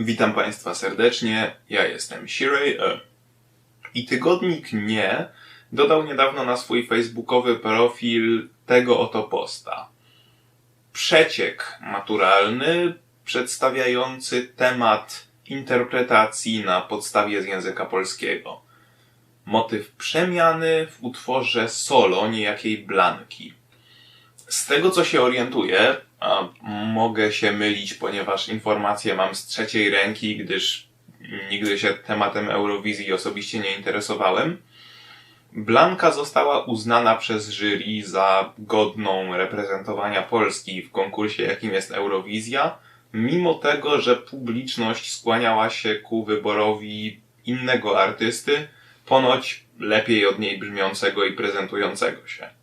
Witam Państwa serdecznie, ja jestem Shiray E. I tygodnik Nie dodał niedawno na swój facebookowy profil tego oto posta. Przeciek maturalny przedstawiający temat interpretacji na podstawie z języka polskiego. Motyw przemiany w utworze solo niejakiej Blanki. Z tego co się orientuję, mogę się mylić, ponieważ informacje mam z trzeciej ręki, gdyż nigdy się tematem Eurowizji osobiście nie interesowałem. Blanka została uznana przez jury za godną reprezentowania Polski w konkursie, jakim jest Eurowizja, mimo tego, że publiczność skłaniała się ku wyborowi innego artysty, ponoć lepiej od niej brzmiącego i prezentującego się.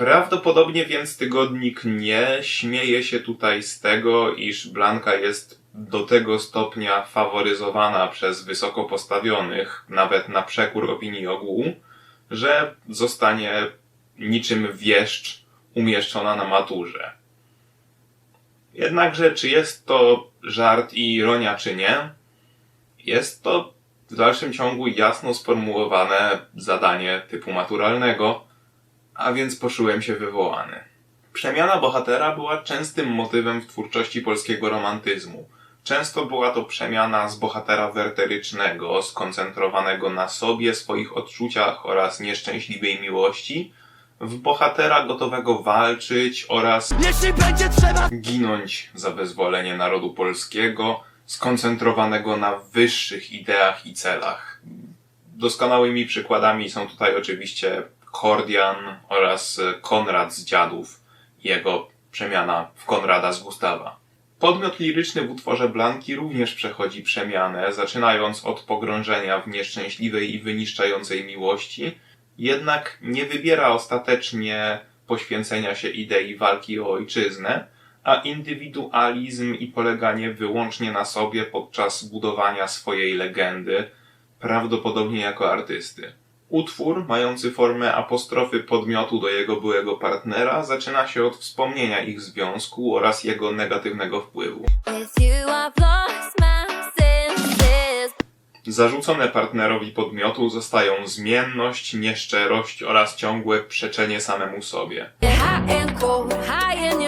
Prawdopodobnie więc tygodnik nie śmieje się tutaj z tego, iż Blanka jest do tego stopnia faworyzowana przez wysoko postawionych, nawet na przekór opinii ogółu, że zostanie niczym wieszcz umieszczona na maturze. Jednakże, czy jest to żart i ironia, czy nie, jest to w dalszym ciągu jasno sformułowane zadanie typu maturalnego, a więc poczułem się wywołany. Przemiana bohatera była częstym motywem w twórczości polskiego romantyzmu. Często była to przemiana z bohatera werterycznego, skoncentrowanego na sobie, swoich odczuciach oraz nieszczęśliwej miłości, w bohatera gotowego walczyć oraz Jeśli będzie trzeba ginąć za wyzwolenie narodu polskiego, skoncentrowanego na wyższych ideach i celach. Doskonałymi przykładami są tutaj oczywiście Kordian oraz Konrad z Dziadów, jego przemiana w Konrada z Gustawa. Podmiot liryczny w utworze Blanki również przechodzi przemianę, zaczynając od pogrążenia w nieszczęśliwej i wyniszczającej miłości, jednak nie wybiera ostatecznie poświęcenia się idei walki o ojczyznę, a indywidualizm i poleganie wyłącznie na sobie podczas budowania swojej legendy, prawdopodobnie jako artysty. Utwór, mający formę apostrofy podmiotu do jego byłego partnera, zaczyna się od wspomnienia ich związku oraz jego negatywnego wpływu. Zarzucone partnerowi podmiotu zostają zmienność, nieszczerość oraz ciągłe przeczenie samemu sobie. Hot and cold, high and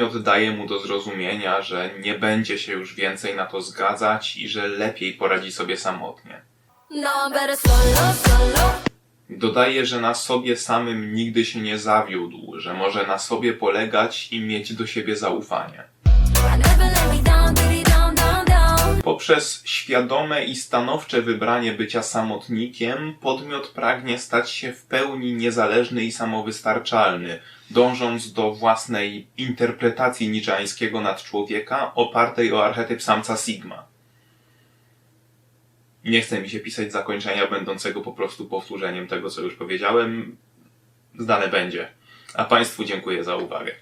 Podmiot daje mu do zrozumienia, że nie będzie się już więcej na to zgadzać i że lepiej poradzi sobie samotnie. No. Dodaje, że na sobie samym nigdy się nie zawiódł, że może na sobie polegać i mieć do siebie zaufanie. Poprzez świadome i stanowcze wybranie bycia samotnikiem, podmiot pragnie stać się w pełni niezależny i samowystarczalny, dążąc do własnej interpretacji niczańskiego nadczłowieka opartej o archetyp samca Sigma. Nie chce mi się pisać zakończenia będącego po prostu powtórzeniem tego, co już powiedziałem. Zdane będzie. A Państwu dziękuję za uwagę.